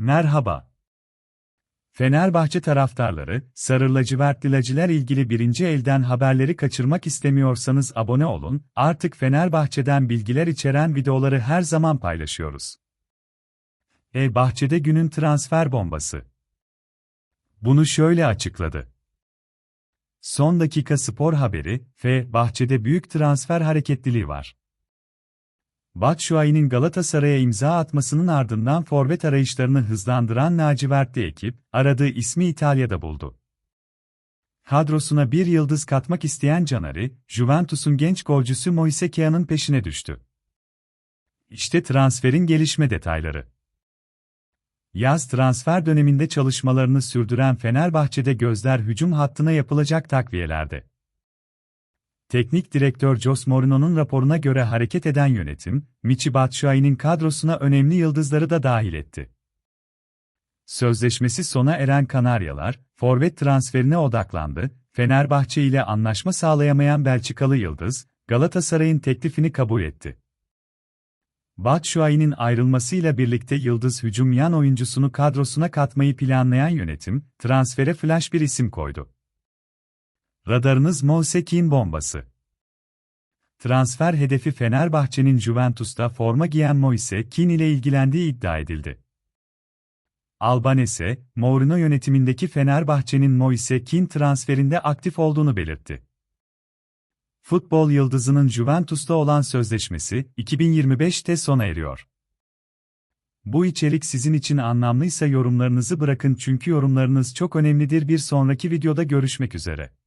Merhaba. Fenerbahçe taraftarları, Sarı lacivertliler ilgili birinci elden haberleri kaçırmak istemiyorsanız abone olun, artık Fenerbahçe'den bilgiler içeren videoları her zaman paylaşıyoruz. E Bahçe'de günün transfer bombası. Bunu şöyle açıkladı. Son dakika spor haberi, F. Bahçe'de büyük transfer hareketliliği var. Batshuayi'nin Galatasaray'a imza atmasının ardından forvet arayışlarını hızlandıran lacivertli ekip, aradığı ismi İtalya'da buldu. Kadrosuna bir yıldız katmak isteyen Canari, Juventus'un genç golcüsü Moise Kean'ın peşine düştü. İşte transferin gelişme detayları. Yaz transfer döneminde çalışmalarını sürdüren Fenerbahçe'de gözler hücum hattına yapılacak takviyelerde. Teknik direktör Jos Mourinho'nun raporuna göre hareket eden yönetim, Michi Batshuayi'nin kadrosuna önemli yıldızları da dahil etti. Sözleşmesi sona eren Kanaryalar, forvet transferine odaklandı, Fenerbahçe ile anlaşma sağlayamayan Belçikalı Yıldız, Galatasaray'ın teklifini kabul etti. Batshuayi'nin ayrılmasıyla birlikte Yıldız hücum yan oyuncusunu kadrosuna katmayı planlayan yönetim, transfere flash bir isim koydu. Radarınız Moise bombası. Transfer hedefi Fenerbahçe'nin Juventus'ta forma giyen Moise Kean ile ilgilendiği iddia edildi. Albanese, Mourinho yönetimindeki Fenerbahçe'nin Moise Kean transferinde aktif olduğunu belirtti. Futbol yıldızının Juventus'ta olan sözleşmesi 2025'te sona eriyor. Bu içerik sizin için anlamlıysa yorumlarınızı bırakın çünkü yorumlarınız çok önemlidir. Bir sonraki videoda görüşmek üzere.